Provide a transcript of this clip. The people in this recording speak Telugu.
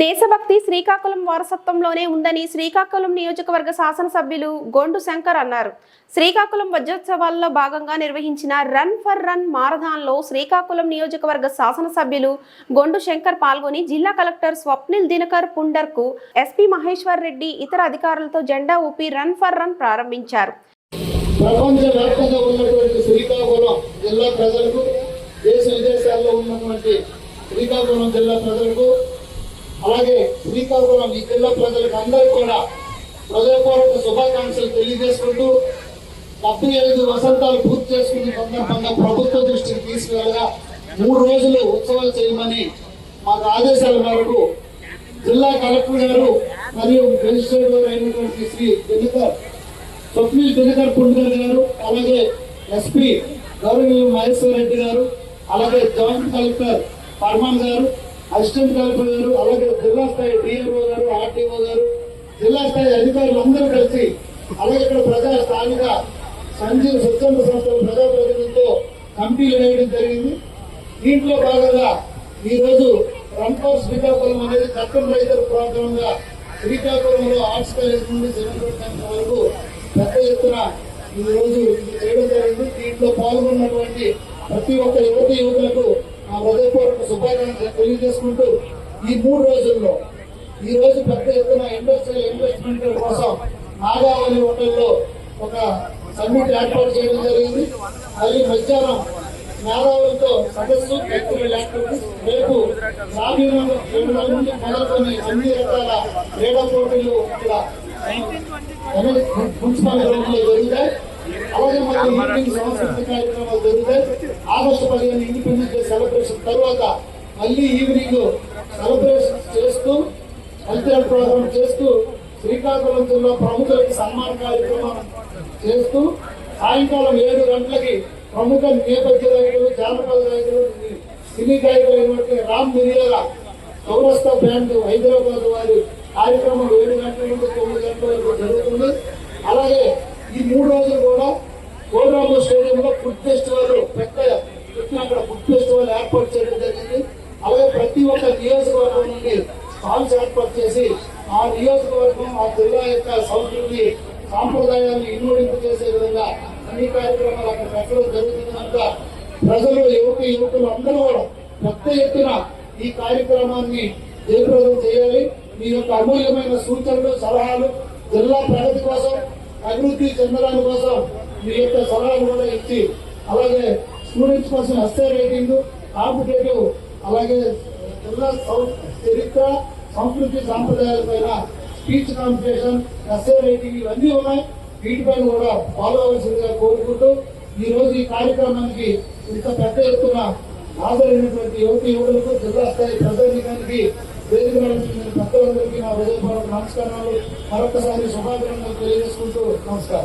దేశభక్తి శ్రీకాకుళం వారసత్వంలోనే ఉందని శ్రీకాకుళం నియోజకవర్గ శాసనసభ్యులు గొండు శంకర్ అన్నారు. శ్రీకాకుళం వజ్రోత్సవాల్లో భాగంగా నిర్వహించిన రన్ ఫర్ రన్ మారథాన్లో శ్రీకాకుళం నియోజకవర్గ శాసనసభ్యులు గొండు శంకర్ పాల్గొని జిల్లా కలెక్టర్ స్వప్నిల్ దినకర్ పుండర్కు ఎస్పీ మహేశ్వర్ రెడ్డి ఇతర అధికారులతో జెండా ఊపి రన్ ఫర్ రన్ ప్రారంభించారు. ప్రపంచవ్యాప్తంగా ఉన్నటువంటి శ్రీకాకుళం జిల్లా ప్రజలకు దేశ విదేశాల్లో ఉన్నటువంటి శ్రీకాకుళం జిల్లా ప్రజలకు అలాగే శ్రీకాకుళం ఈ జిల్లా ప్రజలకు అందరూ కూడా హృదయపూర్వక శుభాకాంక్షలు తెలియజేసుకుంటూ డెబ్బై ఐదు వసంతాలు పూర్తి చేసుకునే సందర్భంగా ప్రభుత్వ దృష్టికి తీసుకువెళ్ళగా మూడు రోజులు ఉత్సవాలు చేయమని మాకు ఆదేశాల మేరకు జిల్లా కలెక్టర్ గారు మరియు మెజిస్ట్రేట్ గారు అయినటువంటి శ్రీ దినకర్ స్వప్నిల్ దినకర్ పుండ్కర్ గారు అలాగే ఎస్పీ గౌరవ మహేశ్వర్ రెడ్డి గారు అలాగే జాయింట్ కలెక్టర్ పర్మాన్ గారు అసిస్టెంట్ కలెక్టర్ గారు అలాగే జిల్లా స్థాయి డిఎంఓ గారు ఆర్టీఓ గారు జిల్లా స్థాయి అధికారులు అందరూ కలిసి అలాగే ఇక్కడ ప్రజా స్థానిక సంజీవ స్వచ్ఛంద సంస్థల ప్రజాప్రతినిధులతో కమిటీలు వేయడం జరిగింది. దీంట్లో భాగంగా ఈరోజు రంపర్ శ్రీకాకుళం అనేది చట్టం రైతుల ప్రాంతంగా శ్రీకాకుళంలో ఆర్ట్స్ కాలేజ్ నుండి సెవెంటీ వరకు పెద్ద ఎత్తున ఈ రోజు ఇది చేయడం జరిగింది. దీంట్లో పాల్గొన్నటువంటి ప్రతి ఒక్క యువత యువకులకు నా హృదయపూర్వక శుభాకాంక్షలు తెలియజేసుకుంటూ ఈ మూడు రోజుల్లో ఈ రోజు పెద్ద ఎత్తున ఇండస్ట్రియల్ ఇన్వెస్ట్మెంట్ కోసం నాగావళి హోటల్లో ఒక సమ్మిట్ ఏర్పాటు చేయడం జరిగింది. మళ్ళీ మధ్యాహ్నం నాగావళితో సదస్సు ప్రాక్టికల్ రేపు గ్రామీణ క్రీడల మొదలుకొని అన్ని రకాల క్రీడా పోటీలు ఇక్కడ మున్సిపల్ గ్రౌండ్ జరుగుతాయి అలాగే మనకి ఈవినింగ్ సాంస్కృతిక కార్యక్రమాలు జరుగుతాయి ఆగస్టు పదిహేను ఇండిపెండెన్స్ డే సెలబ్రేషన్ తర్వాత మళ్ళీ ఈవినింగ్ సెలబ్రేషన్ చేస్తూ కల్చరల్ ప్రోగ్రామ్ చేస్తూ శ్రీకాకుళం జిల్లా ప్రముఖులకి సన్మాన కార్యక్రమం చేస్తూ సాయంకాలం ఏడు గంటలకి ప్రముఖ నేపథ్య గాయకులు జానపద గాయకులు సినీ గాయకులు అయినటువంటి రామ్ మిరియాల చౌరస్తా బ్యాండ్ హైదరాబాద్ వారి కార్యక్రమం ఏడు గంటల నుండి తొమ్మిది గంటల వరకు జరుగుతుంది అలాగే ఈ మూడు రోజులు కూడా కోల్రాము స్టేడియంలో ఫుడ్ ఫెస్టివల్ పెద్ద ఎత్తున అక్కడ ఫుడ్ ఫెస్టివల్ ఏర్పాటు చేయడం జరిగింది. అలాగే ప్రతి ఒక్క నియోజకవర్గం నుండి స్టాల్స్ ఏర్పాటు చేసి ఆ నియోజకవర్గం ఆ జిల్లా యొక్క సంస్కృతి సాంప్రదాయాన్ని ఇన్వడింపు చేసే విధంగా అన్ని కార్యక్రమాలు అక్కడ పెట్టడం జరుగుతుంది కనుక ప్రజలు యువత యువకులు అందరూ కూడా పెద్ద ఎత్తున ఈ కార్యక్రమాన్ని జయప్రదం చేయాలి. మీ యొక్క అమూల్యమైన సూచనలు సలహాలు జిల్లా ప్రగతి కోసం అభివృద్ధి చెందడానికి కోసం మీ యొక్క సలహాలు కూడా ఇచ్చి అలాగే స్టూడెంట్స్ కోసం ఎస్ఏ రేటింగ్ కాంపిటేటివ్ అలాగే జిల్లా చరిత్ర సంస్కృతి సాంప్రదాయాల పైన స్పీచ్ కాంపిటీషన్ ఎస్ఏ రైటింగ్ ఇవన్నీ ఉన్నాయి. వీటిపైన కూడా ఫాలో అవ్వాల్సిందిగా కోరుకుంటూ ఈ రోజు ఈ కార్యక్రమానికి ఇంత పెద్ద ఎత్తున హాజరైనటువంటి యువతి యువకులకు జిల్లా స్థాయి ప్రజానికానికి వేదిక నడిపించిన పెద్దలందరికీ నా హృదయపూర్వక నమస్కారాలు. మరొకసారి శుభాకాంక్షలు తెలియజేసుకుంటూ నమస్కారం.